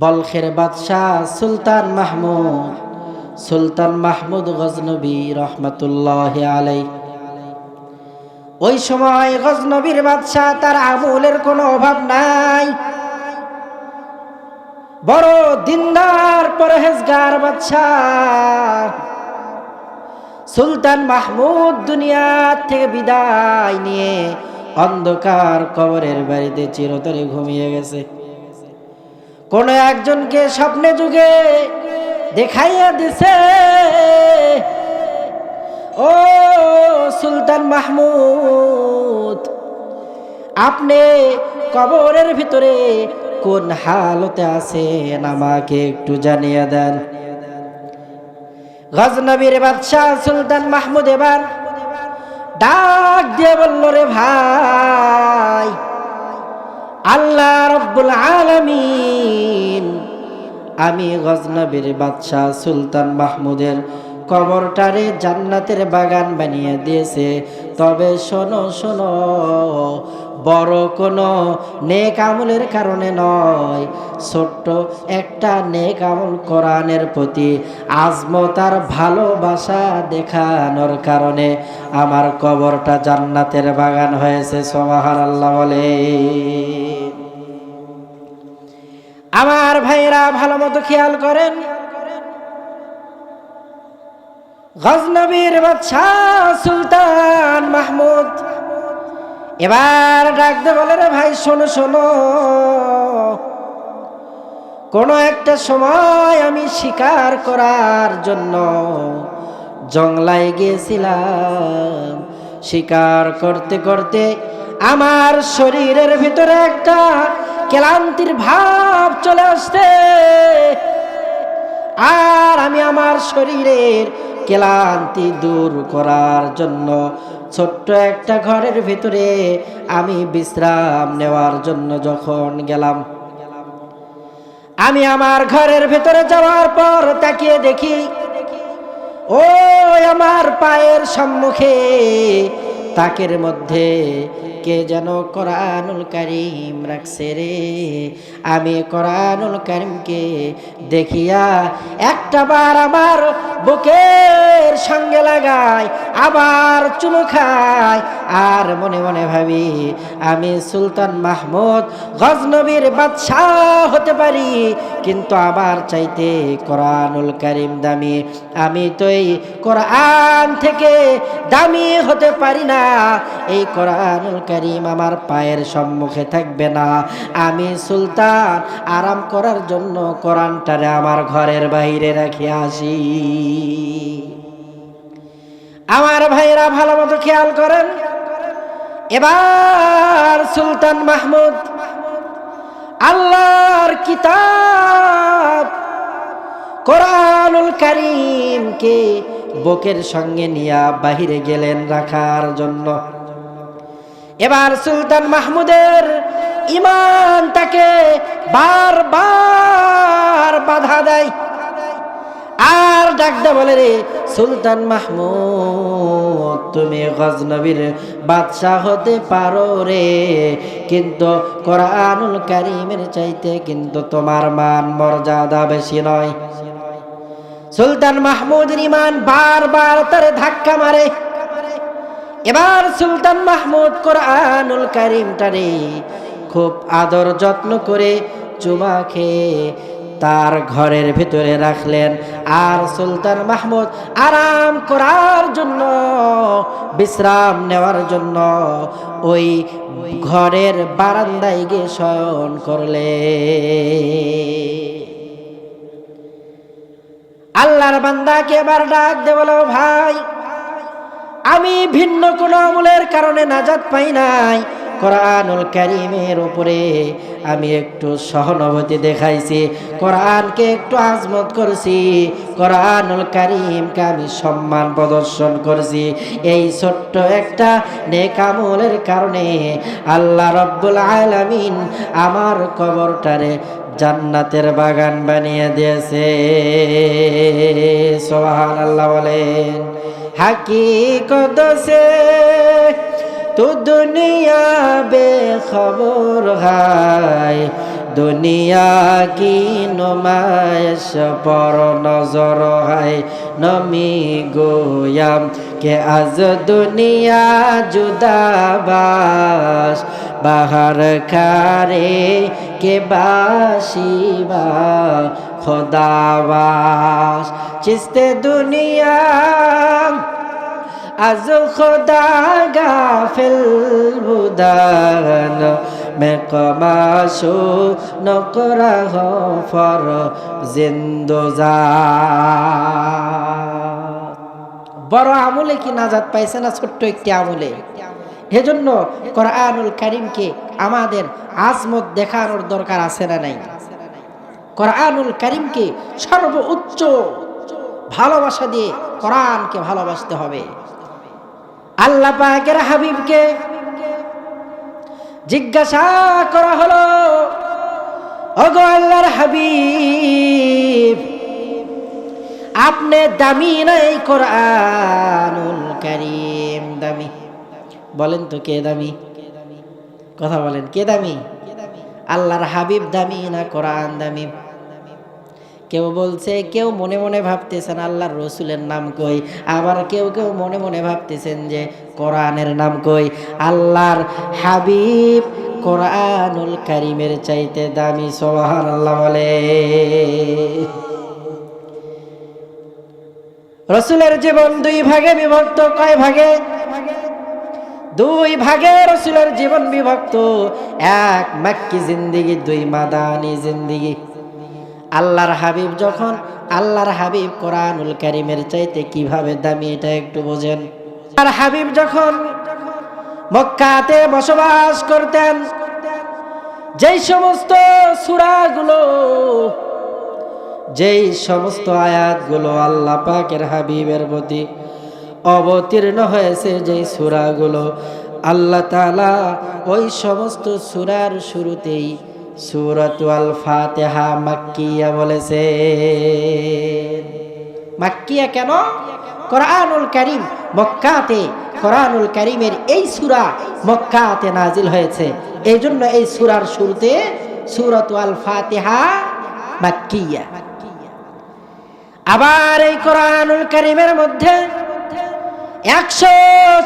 বলখের বাদশাহ সুলতান মাহমুদ সুলতান মাহমুদ গজনবী রহমতুল্লাহ আলাই ওই সময় গজনবীর বাদশাহ তার আমলের কোনো অভাব নাই। বড় দিনদার পরহেজগার বাদশাহ সুলতান মাহমুদ দুনিয়া থেকে বিদায় নিয়ে অন্ধকার কবরের বাড়িতে চিরতরে ঘুমিয়ে গেছে। কোন একজনকে স্বপ্নে যুগে দেখাইয়া দিছে। ও সুলতান মাহমুদ, আপনি কবরের ভিতরে কোন হালতে আছেন? আমাকে একটু জানিয়ে দেন। গজনবীর বাদশাহ সুলতান মাহমুদ এবার ডাক দিয়ে বলল, রে ভাই আল্লাহ রব্বুল আলামিন। আমি গজনবীর বাদশাহ সুলতান মাহমুদের কবরটারে জান্নাতের বাগান বানিয়ে দিয়েছে। তবে শোনো শোনো বড় কোনো নেক আমলের কারণে নয়। ছোট্ট একটা নেক আমল কোরআনের প্রতি আজমতার ভালোবাসা দেখানোর কারণে আমার কবরটা জান্নাতের বাগান হয়েছে সোমাহার আল্লাহ বলে আমার ভাইরা ভালো মতো খেয়াল করেন। গজনবীর বাদশাহ সুলতান এবার ডাকতে বলে রে ভাই, শোনো শোনো। কোনো একটা সময় আমি শিকার করার জন্য জংলায় গিয়েছিলাম। শিকার করতে করতে আমার শরীরের ভিতরে একটা ক্লান্তির ভাব চলে আসছে। আর আমি আমার শরীরের ক্লান্তি দূর করার জন্য ছোট্ট একটা ঘরের ভিতরে আমি বিশ্রাম নেওয়ার জন্য যখন গেলাম, আমি আমার ঘরের ভেতরে যাওয়ার পর তাকিয়ে দেখি ও আমার পায়ের সম্মুখে তাকের মধ্যে কে যেন কোরআনুল করিম রাখছে রে? আমি কোরআনুল করিমকে দেখিয়া একটা বার আমার বুকের সঙ্গে লাগাই, আবার চুমু খাই। আর মনে মনে ভাবি, আমি সুলতান মাহমুদ, গজনবীর বাদশাহ হতে পারি, কিন্তু আবার চাইতে কোরআনুল করিম দামি। আমি তো এই কোরআন থেকে দামি হতে পারি না। এই কোরআনুল করিম আমার পায়ের সম্মুখে থাকবে না। আমি সুলতান আরাম করার জন্য কোরআনটারে আমার ঘরের বাইরে রাখি আসি। আমার ভাইরা ভালো মতো খেয়াল করেন। এবার সুলতান মাহমুদ, আল্লাহর কিতাব কোরআনুল করিমকে বুকের সঙ্গে নিয়া বাহিরে গেলেন রাখার জন্য। এবার সুলতান মাহমুদের ইমান তাকে বারবার বাধা দেয়। আর ডাকদা বলে রে, সুলতান মাহমুদ, তুমি গজনবীর বাদশাহ হতে পারো রে। কিন্তু কোরআনুল কারিমের চাইতে কিন্তু তোমার মান মর্যাদা বেশি নয়। সুলতান মাহমুদের ইমান বারবার তারে ধাক্কা মারে। এবার সুলতান মাহমুদ কোরআনুল কারিমটারে খুব আদর যত্ন করে চুমা খেয়ে তার ঘরের ভিতরে রাখলেন। আর সুলতান মাহমুদ আরাম করার জন্য, বিশ্রাম নেওয়ার জন্য ওই ঘরের বারান্দায় গিয়ে শয়ন করলে আল্লাহর বান্দাকে এবার ডাক দে বলো, ভাই, আমি ভিন্ন কোনো আমলের কারণে নাজাত পাই নাই। কোরআনুল করিমের উপরে আমি একটু সহানুভূতি দেখাইছি, কোরআনকে একটু আজমত করছি, কোরআনুল করিমকে আমি সম্মান প্রদর্শন করছি। এই ছোট্ট একটা নেকামলের কারণে আল্লাহ রব্বুল আলামিন আমার কবরটারে জান্নাতের বাগান বানিয়ে দিয়েছে। সোহান আল্লাহ বলেন হাকিকত সে তো দুনিয়া বেখবর হায়, দুনিয়া কি নমায়শ পর নজর হায়, নমি গোয়াম কে আজ দুনিয়া জুদাবাস বাহার খারে কে বাসিবা, খোদাবাস। চিস্তে দুনিয়া, আজ খোদা গাফিল বুদান। মে কমাশো নকরা ফর জিন্দোজা বড় আমলে কি নাজাত পাইছে না ছোট্ট একটি আমলে? এজন্য কোরআনুল করিমকে আমাদের আজমত দেখানোর দরকার আছে না নাই? কোরআনুল কারিমকে সর্বোচ্চ ভালোবাসা দিয়ে কোরআনকে ভালোবাসতে হবে। আল্লাহ পাকের হাবিবকে জিজ্ঞাসা করা হলো, ওগো আল্লাহর হাবিব, আপনি দামি নাই কোরআনুল করিম? দামি। বলেন তো কে দামি? কথা বলেন, কে দামি? আল্লাহর হাবিব দামি না কোরআন দামি? কেউ বলছে, কেউ মনে মনে ভাবতেছেন আল্লাহর রসুলের নাম কই? আবার কেউ কেউ মনে মনে ভাবতেছেন যে কোরআনের নাম কই? আল্লাহর হাবিব কোরআনুল কারিমের চাইতে দামি সোহান আল্লাহ বলে। রসুলের জীবন দুই ভাগে বিভক্ত, কয় ভাগে? দুই ভাগে রসুলের জীবন বিভক্ত। এক মাক্কি জিন্দিগি, দুই মাদানি জিন্দিগি। আল্লাহর হাবিব যখন, আল্লাহর হাবিব কোরআনুল কারিমের চাইতে কীভাবে দামি এটা একটু বোঝেন। আর হাবিব যখন মক্কাতে বসবাস করতেন, যেই সমস্ত সুরাগুলো, যেই সমস্ত আয়াতগুলো আল্লাহ পাকের হাবিবের প্রতি অবতীর্ণ হয়েছে যেই সুরাগুলো। আল্লাহ তালা ওই সমস্ত সুরার শুরুতেই সুরত আল ফাতেহা মাক্কিয়া বলেছে মাক্কিয়া কেন? কোরআনুল করিম মক্কাতে, কোরআনুল করিমের এই সুরা মক্কাতে নাজিল হয়েছে। এই জন্য এই সুরার শুরুতে সুরত আল ফাতেহা মাক্কিয়া। আবার এই কোরআনুল করিমের মধ্যে একশো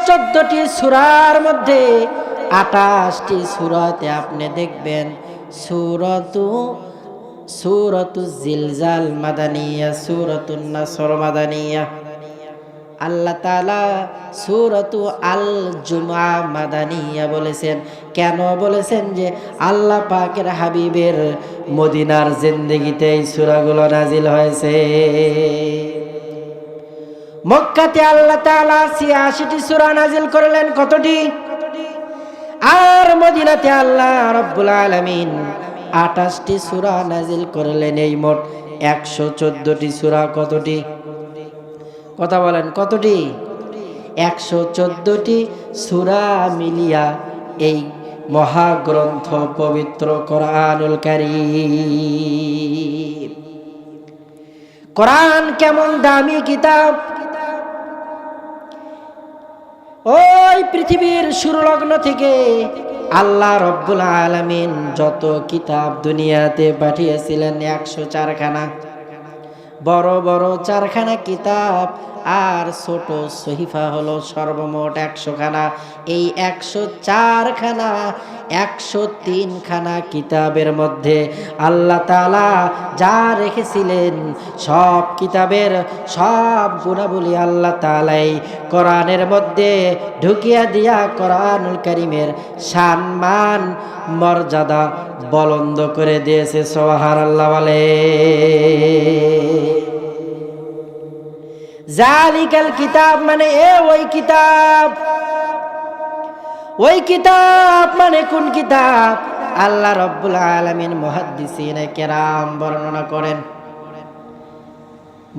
চোদ্দটি সুরার মধ্যে আঠাশটি সুরাতে আপনি দেখবেন সুরতু সুরতু জিলজাল মাদানিয়া সুরতুন নাসর মাদানিয়া। আল্লাহ তালা সুরতু আল জুমা মাদানিয়া বলেছেন। কেন বলেছেন যে আল্লাহ পাকের হাবিবের মদিনার জিন্দগিতে এই সুরাগুলো নাজিল হয়েছে? মক্কাতে আল্লাহ তালা ছিয়াশিটি সুরা নাজিল করলেন কতটি? আর মদিনাতে আল্লাহ রব্বুল আলমিন আঠাশটি সুরা নাজিল করলেন, এই মোট একশো চোদ্দটি সুরা কতটি? কথা বলেন, কতটি? একশো চোদ্দটি সুরা মিলিয়া এই মহাগ্রন্থ পবিত্র কোরআনুল কারীম। কোরআন কেমন দামি কিতাব? ওই পৃথিবীর সুরলগ্ন থেকে আল্লাহ রব্বুল আলমিন যত কিতাব দুনিয়াতে পাঠিয়েছিলেন, একশো চারখানা। বড় বড় চারখানা কিতাব আর ছোট সহিফা হলো সর্বমোট একশো খানা এই একশো চারখানা একশো তিনখানা কিতাবের মধ্যে আল্লাহ তালা যা রেখেছিলেন, সব কিতাবের সব গুণাবলী আল্লাহ তালাই কোরআনের মধ্যে ঢুকিয়া দিয়া কোরআনুল করিমের সম্মান মর্যাদা বলন্দ করে দিয়েছে সোহার আল্লাহ বলে। জালিকাল কিতাব মানে এ ওই কিতাব। ওই কিতাব মানে কোন কিতাব? আল্লাহ রব্বুল আলমিন মহাদ্দিসিনে কেরাম বর্ণনা করেন।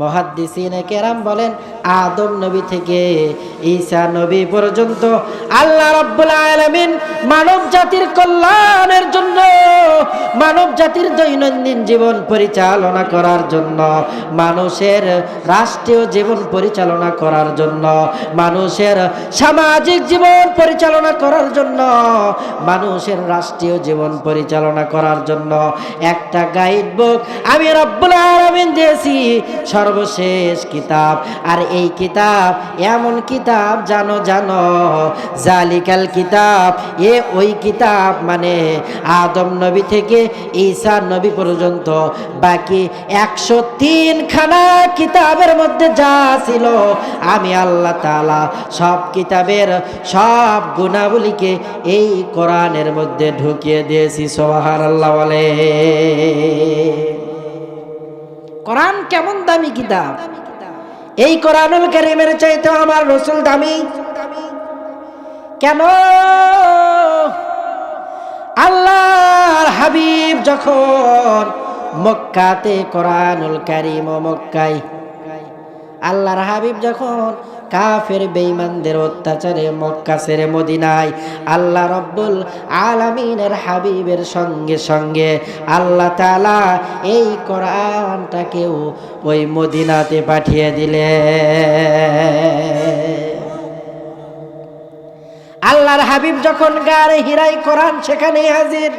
মহাদ্দিসিনে কেরাম বলেন, আদম নবী থেকে ঈসা নবী পর্যন্ত আল্লাহ রাব্বুল আলামিন মানব জাতির কল্যাণের জন্য, মানব জাতির দৈনন্দিন জীবন পরিচালনা করার জন্য, মানুষের রাষ্ট্রীয় জীবন পরিচালনা করার জন্য, মানুষের সামাজিক জীবন পরিচালনা করার জন্য, মানুষের রাষ্ট্রীয় জীবন পরিচালনা করার জন্য, একটা গাইড বুক আমি রব্বুল আলমিন দিয়েছি সর্বশেষ কিতাব। আর এই কিতাব এমন কিতাব, জানো জানো, জালিকাল কিতাব। এ ওই কিতাব মানে আদম নবী থেকে ঈসা নবী পর্যন্ত। বাকি একশো তিন খানা কিতাবের মধ্যে যা ছিল, আমি আল্লাহ তাআলা সব কিতাবের সব গুণাবলীকে এই কোরআনের মধ্যে ঢুকিয়ে দিয়েছি সোহার আল্লাহ বলে। কোরআন কেমন দামি কিতাব? এই কোরআনুল কারীমের চাইতে আমার রসুল দামি। কেন? আল্লাহর হাবিব যখন মক্কাতে কোরআনুল কারিম ও আল্লাহর হাবিব যখন কাফের বেঈমানদের অত্যাচারে মক্কা ছেড়ে মদিনায়। আল্লাহ রব্বুল আলামিনের হাবিবের সঙ্গে সঙ্গে আল্লাহ তাআলা এই কোরআনটাকেও ওই মদিনাতে পাঠিয়ে দিলে আল্লাহর হাবিব যখন গারে হিরাই কোরআন সেখানে হাজির।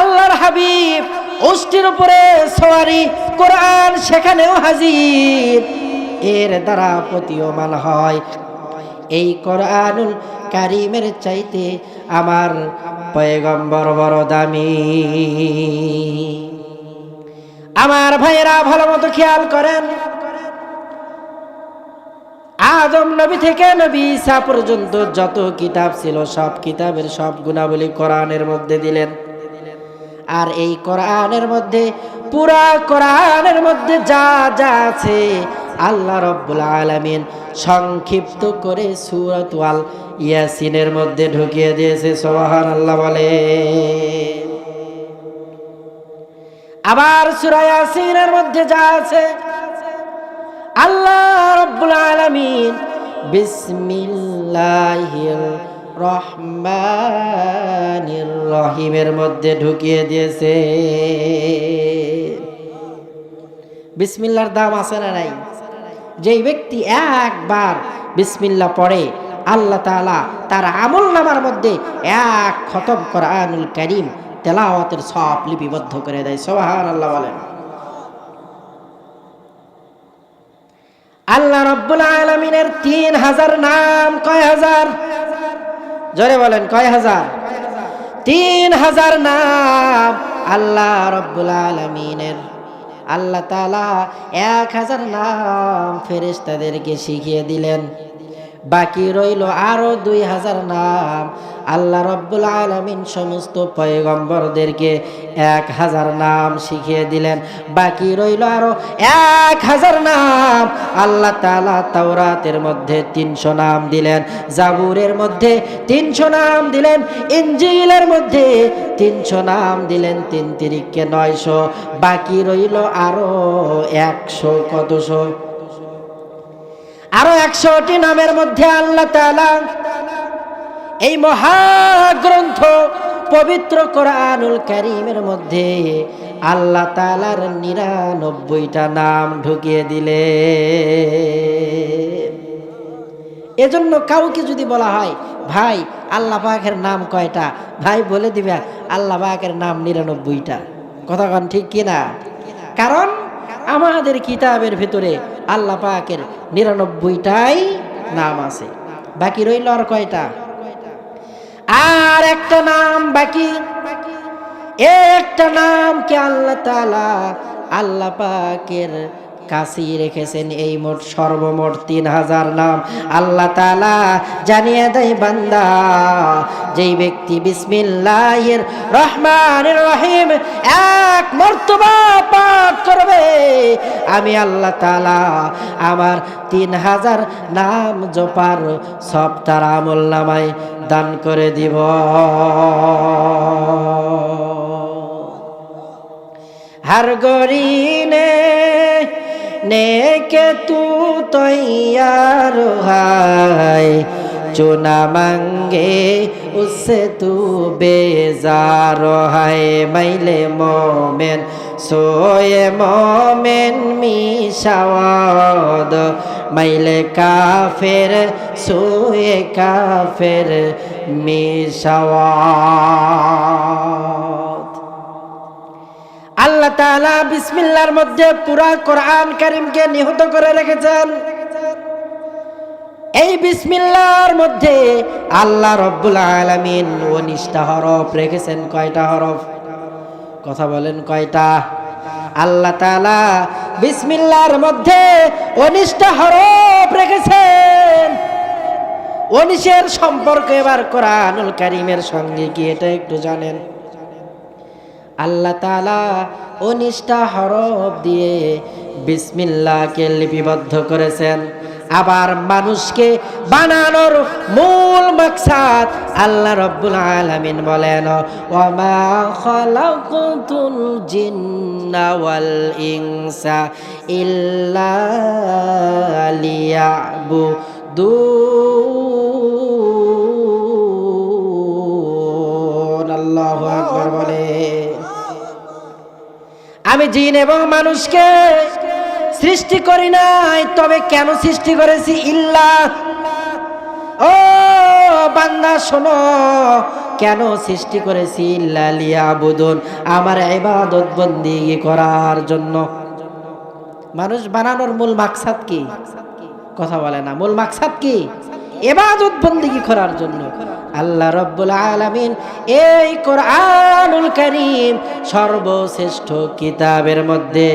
আল্লাহর হাবিব অষ্টির উপরে সওয়ারি কোরআন সেখানেও হাজির। এর দ্বারা প্রতীয়মান হয়। এই কোরআনুল কারিমের চাইতে আমার পয়গম্বর বড় দামি। আমার ভাইয়েরা, ভালো মতো খেয়াল করেন। আদম নবী থেকে নবী ঈসা পর্যন্ত যত কিতাব ছিল, সব কিতাবের সব গুণাবলী কোরআনের মধ্যে দিলেন। আর এই কোরআনের মধ্যে, পুরা কোরআনের মধ্যে যা যা আছে আল্লাহ রব্বুল আলামিন সংক্ষিপ্ত করে সূরাত ওয়াল ইয়াসিনের মধ্যে ঢুকিয়ে দিয়েছে, সুবহানাল্লাহ বলে। আবার সূরা ইয়াসিনের মধ্যে যা আছে, আল্লাহ রব্বুল আলামিন বিসমিল্লাহির রহমানির রহিমের মধ্যে ঢুকিয়ে দিয়েছে। বিসমিল্লার দাম আছে না নাই? যেই ব্যক্তি একবার বিসমিল্লা পড়ে, আল্লাহ তাআলা তার আমল নামার মধ্যে এক খতম কোরআনুল করিম তেলাওয়াতের সব লিপিবদ্ধ করে দেয়। সোহান আল্লাহ বলেন। আল্লাহ রব্বুল আলমিনের তিন হাজার নাম কয় হাজার? জোরে বলেন, কয় হাজার? তিন হাজার নাম আল্লাহ রব্বুল আলমিনের। আল্লাহ তালা এক হাজার নাম ফেরেস্তাদেরকে শিখিয়ে দিলেন। বাকি রইল আরও দুই হাজার নাম। আল্লাহ রব্বুল আলমিন সমস্ত পয়গম্বরদেরকে এক হাজার নাম শিখিয়ে দিলেন। বাকি রইল আরও এক হাজার নাম। আল্লাহ তালা তাওরাতের মধ্যে তিনশো নাম দিলেন, জাবুরের মধ্যে তিনশো নাম দিলেন ইঞ্জিলের মধ্যে তিনশো নাম দিলেন, তিন তিরিককে নয়শো। বাকি রইল আরও একশো কতশো? আরও একশোটি নামের মধ্যে আল্লাহ তালা এই মহাগ্রন্থ পবিত্র কোরআনুল করিমের মধ্যে আল্লাহ তালার নিরানব্বইটা নাম ঢুকিয়ে দিলে। এজন্য কাউকে যদি বলা হয়, ভাই, আল্লাহ পাকের নাম কয়টা? ভাই বলে দিবে, আল্লাহ পাকের নাম নিরানব্বইটা। কথা কন ঠিক কিনা? কারণ আমাদের কিতাবের ভিতরে আল্লাহ পাকের নিরানব্বইটাই নাম আছে। বাকি রইল আর কয়টা? আর একটা নাম বাকি। একটা নাম কে আল্লাহ তালা আল্লাহ পাকের কাছেই রেখেছেন এই মোট সর্বমোট তিন হাজার নাম। আল্লাহ তালা জানিয়ে দেয়, বান্দা, যেই ব্যক্তি বিসমিল্লাহের রহমান রহিম এক মর্তবা পাঠ করবে, আমি আল্লাহ তালা আমার তিন হাজার নাম জোপার সব তার আমল নামায় দান করে দিব। হার গরিনে নেকে তু তৈয়ার হায়, চুনা মঙ্গে উসে তু বেজার হায়। মাইলে মোমেন, সোয়ে মোমেন মিশাওয়াদ, মাইলে কাফের, সোয়ে কাফের মিশাওয়াদ। আল্লাহ তাআলা বিসমিল্লার মধ্যে পুরা কোরআন কারীমকে নিহত করে রেখেছেন। এই বিসমিল্লার মধ্যে আল্লাহ রব্বুল আলামিন উনিশটা হরফ রেখেছেন। কয়টা হরফ? কথা বলেন কয়টা? আল্লাহ তাআলা বিসমিল্লার মধ্যে উনিশটা হরফ রেখেছেন। উনিশের সম্পর্ক এবার কোরআনুল কারিমের সঙ্গে কি এটা একটু জানেন? আল্লাহ তালা উনিশটা হরফ দিয়ে বিসমিল্লাকে লিপিবদ্ধ করেছেন। আবার মানুষকে বানানোর মূল মাকসাদ আল্লাহ রব্বুল আলামিন বলেন, ওয়ামা খালাকুতুল জিন্না ওয়াল ইনসা ইল্লা লিয়াবুদুন। আল্লাহু আকবার। আমি জিন এবং মানুষকে সৃষ্টি করি নাই, তবে কেন সৃষ্টি করেছি? ইল্লা ও বান্দা, শোনো, কেন সৃষ্টি করেছি? ইল্লা লিয়াবুদুন, আমার ইবাদত বন্দিগি করার জন্য। মানুষ বানানোর মূল মাকসাদ কি? কথা বলে না। মূল মাকসাদ কি? এবাদত বন্দিগি করার জন্য। আল্লাহ রব্বুল আলামিন এই কোরআনুল কারীম সর্বশ্রেষ্ঠ কিতাবের মধ্যে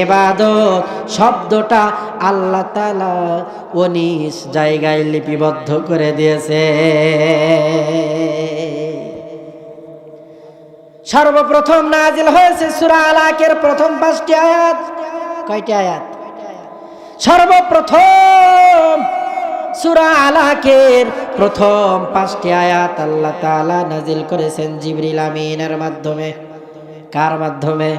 এবাদত শব্দটা আল্লাহ তাআলা উনিশ জায়গায় লিপিবদ্ধ করে দিয়েছে। সর্বপ্রথম নাজিল হয়েছে সূরা আলাকের প্রথম পাঁচটি আয়াত। কয়টি আয়াত? সর্বপ্রথম সুরা আলাকের প্রথম পাঁচটি আয়াত আল্লাহ তাআলা নাজিল করেছেন জিবরিল আমিনের মাধ্যমে। কার মাধ্যমে?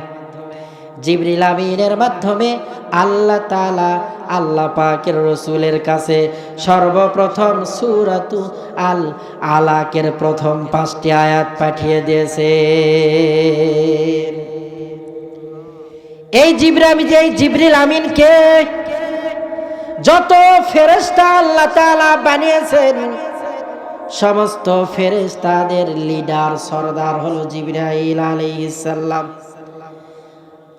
জিবরিল আমিনের মাধ্যমে আল্লাহ তাআলা আল্লাহ পাকের রসুলের কাছে সর্বপ্রথম সুরাতু আল আলাকের প্রথম পাঁচটি আয়াত পাঠিয়ে দিয়েছে এই জিবরামি যে এই জিবরিল আমিনকে যত ফেরেস্তা আল্লাহ তালা বানিয়েছেন, সমস্ত ফেরেস্তাদের লিডার সর্দার হলো জিবরাইল আলী ইসাল্লাম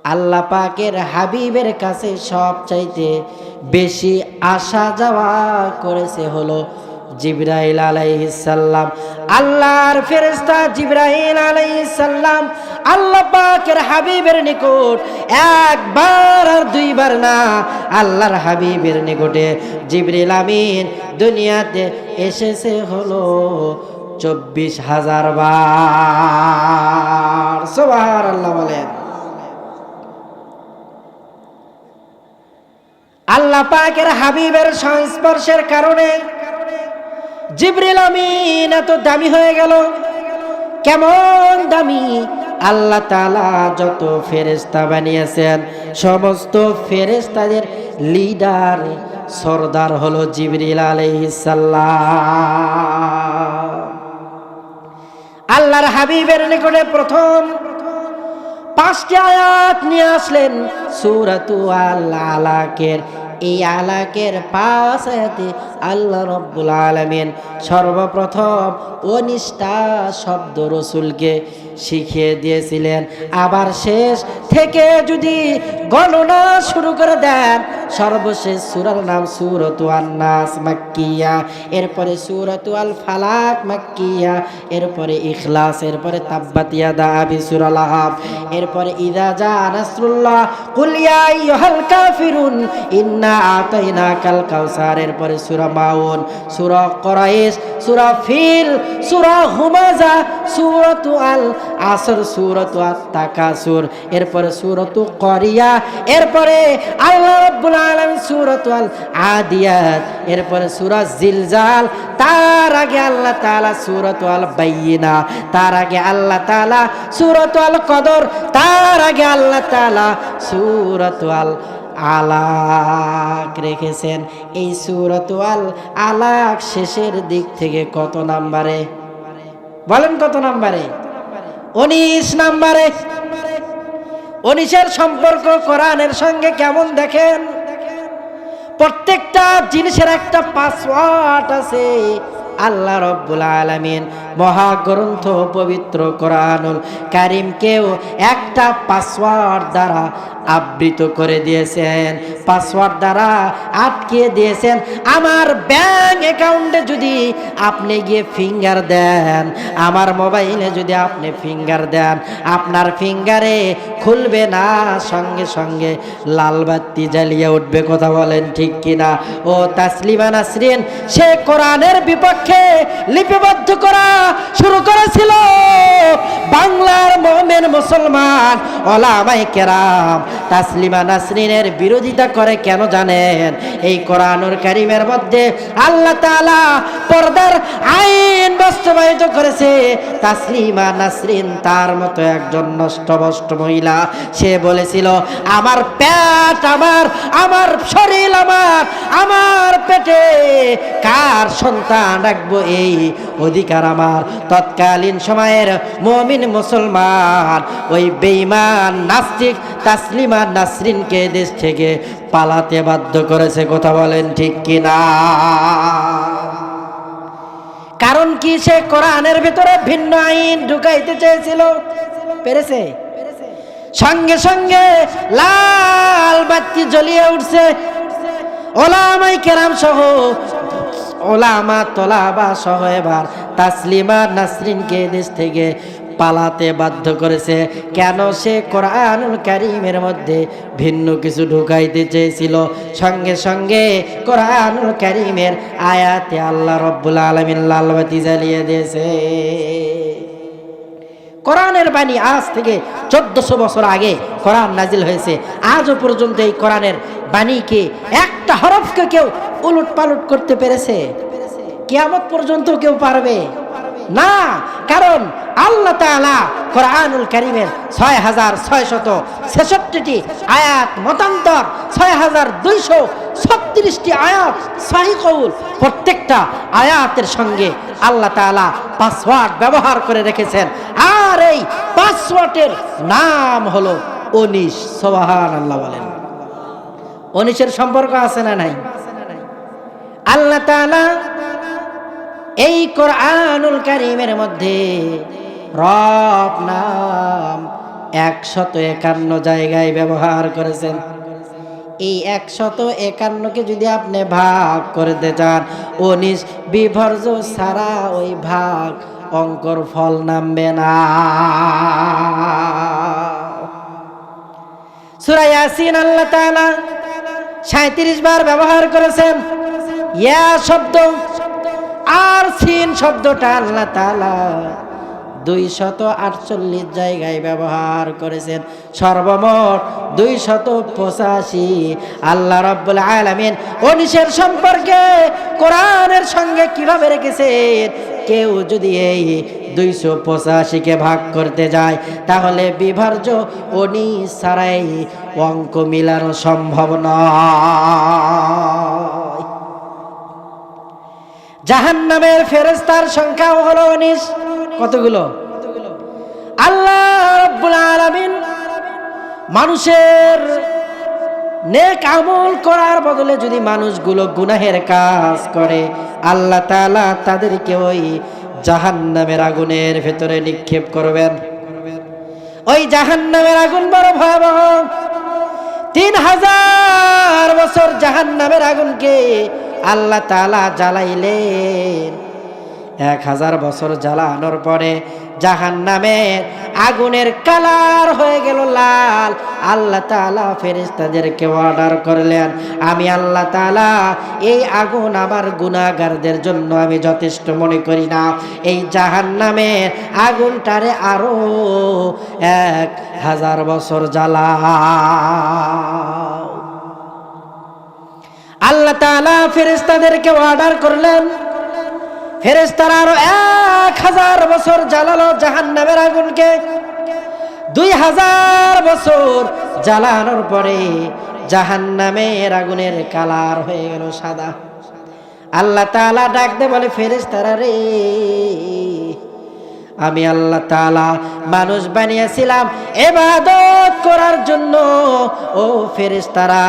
আল্লাহ পাকের হাবিবের কাছে সব চাইতে বেশি আসা যাওয়া করেছে হলো জিব্রাইল আলাইহিসাল্লাম আল্লাহর ফেরেশতা জিব্রাইল আলাইহিসাল্লাম আল্লাহ পাকের হাবিবের নিকট একবার আর দুইবার না, আল্লাহর হাবিবের নিকটে জিবরিল আমিন দুনিয়াতে এসেছে হলো চব্বিশ হাজার বার। সোবাহার আল্লাহ বলেন। আল্লাহ পাকের হাবিবের সংস্পর্শের কারণে জিবরিল আমিন, এত দামি হয়ে গেল। কেমন দামি? আল্লাহ তালা যত ফেরেস্তা বানিয়েছেন, সমস্ত ফেরেস্তাদের লিডার, সর্দার হলো জিবরিল আলাইহিসাল্লাম আল্লাহর হাবিবের নিকটে প্রথম পাঁচটি আয়াত নিয়ে আসলেন, সুরাতু আল্লাহ আলাকের এই আলাকের আয়াতে আল্লাহ রব্বুল আলমিন সর্বপ্রথম অনিষ্ঠা শব্দ রসুলকে শিখিয়ে দিয়েছিলেন। আবার শেষ থেকে যদি গণনা শুরু করে দেন, সর্বশেষ সুরার নাম সুরতু আন্নাস মাক্কিয়া, এরপরে সুরতু আল ফালাক মাক্কিয়া, এরপরে ইখলাস, এরপরে তাব্বাতিয়া দা আবি সুরাল আহাব এরপরে ইদা জা নাসরুল্লাহ, কুল ইয়া আইয়ুহাল কাফিরুন, ইন্না আতাইনা কাল কাউসার, এরপরে সূরা মাউন, সূরা করাইশ, সূরা ফিল, সূরা হুমাজা সূরাতু আল আসর, সূরাতু আত-তাকাসুর, এরপরে সূরাতু করিয়া এরপরে আল্লাহ রাব্বুল আলামিন সূরাতু আল আদিয়াত, এরপরে সূরা জিলজাল, তার আগে আল্লাহ তাআলা সূরাতু আল বাইয়িনা, তার আগে আল্লাহ তাআলা সূরাতু আল কদর, তার আগে আল্লাহ তাআলা সূরাতু আল আলাক রেখেছেন। এই সুরত আল আলাক শেষের দিক থেকে কত নাম্বারে? বলেন কত নাম্বারে? উনিশ নাম্বারে। উনিশের সম্পর্ক কোরআনের সঙ্গে কেমন দেখেন? প্রত্যেকটা জিনিসের একটা পাসওয়ার্ড আছে। আল্লাহ রব্বুল আলমিন মহাগ্রন্থ পবিত্র কোরআনুল কারিমকেও একটা পাসওয়ার্ড দ্বারা আবৃত করে দিয়েছেন। পাসওয়ার্ড দ্বারা আটকে দিয়েছেন। আমার ব্যাংক অ্যাকাউন্টে যদি আপনি গিয়ে ফিঙ্গার দেন, আমার মোবাইলে যদি আপনি ফিঙ্গার দেন, আপনার ফিঙ্গারে খুলবে না, সঙ্গে সঙ্গে লাল জ্বালিয়ে উঠবে। কথা বলেন ঠিক কিনা? ও তাসলিমা নাসরিন, সে কোরআনের বিপক্ষে লিপিবদ্ধ করা শুরু করেছিল। বাংলার মোমেন মুসলমান ওলামাই কেরাম, তাসলিমা নাসরিনের বিরোধিতা করে কেন জানেন? এই কোরআনুর কারিমের মধ্যে আল্লাহ তাআলা পর্দার আইন বাস্তবায়িত করেছে। তাসলিমা নাসরিন তার মতো একজন নষ্টভষ্ট মহিলা। সে বলেছিল, আমার পেট আমার আমার শরীর আমার আমার পেটে কার সন্তান রাখব এই অধিকার আমার। তৎকালীন সময়ের মমিন মুসলমান, ওই বেঈমান নাস্তিক তাসলিমা নাসরিনকে দেশ থেকে পালাতে বাধ্য করেছে, কথা বলেন ঠিক কিনা? কারণ কি সে কোরআনের ভিতরে ভিন্ন আইন ঢুকাইতে চেয়েছিল? পেরেছে? সঙ্গে সঙ্গে লাল বাতি জ্বলিয়ে উঠছে। ওলামাই কেরাম সহ ওলামা তোলাবা সহ এবার তাসলিমা নাসরিনকে দেশ থেকে পালাতে বাধ্য করেছে। কেন সে কোরআনুল কারিমের মধ্যে ভিন্ন কিছু ঢুকাইতে চেয়েছিল? সঙ্গে সঙ্গে কোরআনুল কারিমের আয়াতে আল্লাহ রব্বুল আলমিন লালবাতি জ্বালিয়ে দিয়েছে। কোরআনের বাণী আজ থেকে চোদ্দশো বছর আগে কোরআন নাজিল হয়েছে। আজও পর্যন্ত এই কোরআনের বাণীকে, একটা হরফকে কেউ উলট পালট করতে পেরেছে। কেয়ামত পর্যন্ত কেউ পারবে? না, কারণ আল্লাহ তাআলা কোরআনুল কারিমের ছয় হাজার ছয় শত ছেষট্টিটি আয়াত মতান্তর ছয় হাজার দুইশো ছত্রিশটি আয়াত সাহি কৌল প্রত্যেকটা আয়াতের সঙ্গে আল্লাহ তাআলা পাসওয়ার্ড ব্যবহার করে রেখেছেন। আর এই পাসওয়ার্ডের নাম হলো অনিশ সোবাহান আল্লাহ বলেন। অনিশের সম্পর্ক আছে না নাই? আল্লাহ তাআলা এই কোরআনুল কারিমের মধ্যে রব নাম একশত একান্ন জায়গায় ব্যবহার করেছেন। এই একশত একান্নকে যদি আপনি ভাগ করতে চান, উনিশ বিভর্জ ছাড়া ওই ভাগ অঙ্কর ফল নামবে না। সুরা ইয়াসিন আল্লাহ তাআলা সাঁত্রিশ বার ব্যবহার করেছেন। ইয়া শব্দ আর সিন শব্দটা আল্লাহ তাআলা দুই শত আটচল্লিশ জায়গায় ব্যবহার করেছেন। সর্বমোট দুই শত পঁচাশি। আল্লাহ রব্বুল আলমিন অনিশের সম্পর্কে কোরআনের সঙ্গে কীভাবে রেখেছেন? কেউ যদি এই দুইশো পঁচাশিকে ভাগ করতে যায়, তাহলে বিভার্য অনিশ ছাড়াই অঙ্ক মিলানো সম্ভব নয়। জাহান নামের ফেরেস্তার সংখ্যাও হলো উনিশ। কতগুলো? আল্লাহ মানুষের নেক আমল করার বদলে যদি মানুষগুলো গুনাহের কাজ করে, আল্লাহ তাআলা তাদেরকে ওই জাহান্নামের আগুনের ভেতরে নিক্ষেপ করবেন। ওই জাহান্নামের আগুন বড় ভয়াবহ। তিন হাজার বছর জাহান্নামের আগুনকে আল্লাহ তালা জ্বালাইলেন। এক হাজার বছর জ্বালানোর পরে জাহান নামের আগুনের কালার হয়ে গেল লাল। আল্লাহ তালা ফেরিস্তাদেরকে অর্ডার করলেন, আমি আল্লাহ তালা এই আগুন আমার গুণাগারদের জন্য আমি যথেষ্ট মনে করি না। এই জাহান নামের আগুনটারে আরও এক হাজার বছর জ্বালা আল্লাহ তালা ফেরিস্তাদেরকে অর্ডার করলেন। ফেরেস্তারা আরও এক হাজার বছর জ্বালালো জাহান নামের আগুনকে। দুই হাজার বছর জ্বালানোর পরে জাহান্নামের আগুনের কালার হয়ে গেল সাদা। আল্লাহ তাআলা ডাক দে বলে, ফেরেশতারা রে আমি আল্লাহ তালা মানুষ বানিয়েছিলাম এবাদত করার জন্য। ও ফেরেশতারা,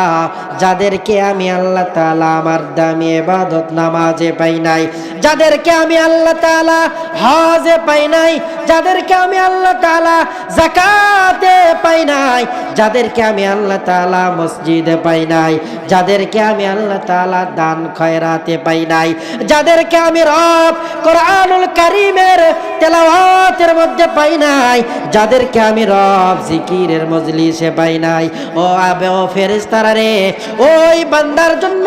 যাদেরকে আমি আল্লাহ তাআলা আমার দামি এবাদত নামাজে পাই নাই, যাদেরকে আমি আল্লাহ তালা হজে পাই নাই, যাদেরকে আমি আল্লাহ তালা জাকাতে পাই নাই, যাদেরকে আমি আল্লাহ তালা মসজিদে পাই নাই, যাদেরকে আমি আল্লাহ তালা দান খয়রাতে পাই নাই, যাদেরকে আমি রব কোরআনুল কারীমের তেলাওয়াতের মধ্যে পাই নাই। যাদেরকে আমি রব জিকিরের মজলিসে পাই নাই। ও আবে, ও ফেরেশতারা রে, ওই বান্দার জন্য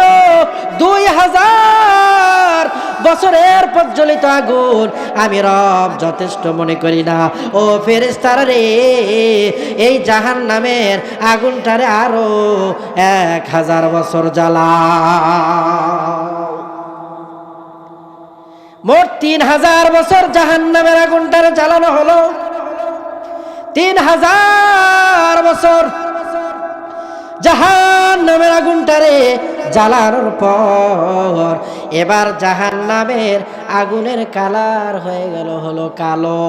দুই হাজার বছরের প্রজ্বলিত আগুন আমি রব যথেষ্ট মনে করি না। ও ফেরেশতারা রে, এই জাহান নামের আগুনটারে আরও এক হাজার বছর জ্বালা মোট তিন হাজার বছর জাহান নামের আগুনটারে জ্বালানো হলো। তিন হাজার বছর জাহান নামের আগুনটারে জ্বালানোর পর এবার জাহান নামের আগুনের কালার হয়ে গেল হলো কালো।